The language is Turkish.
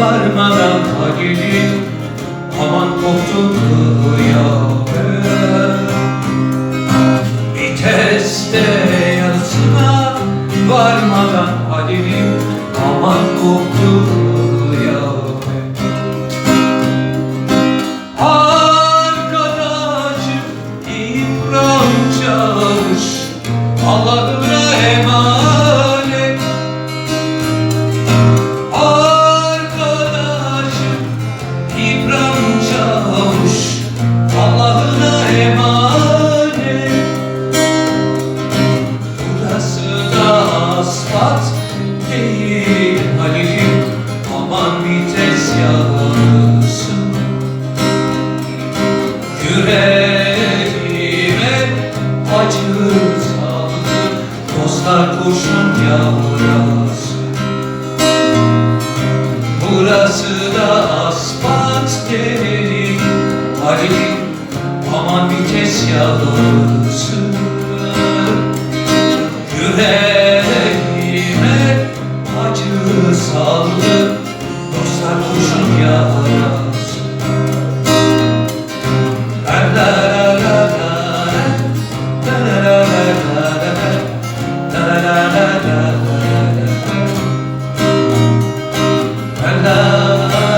varmadan Halil'im Aman koptu kıyamet Viteste yazına varmadan Halil'im Aman koptu yağlısın Yüreğime acı saldı Dostlar kurşun yavrası Burası da asfalt değil Halil'im aman vites yağlısı Yüreğime acı saldı ya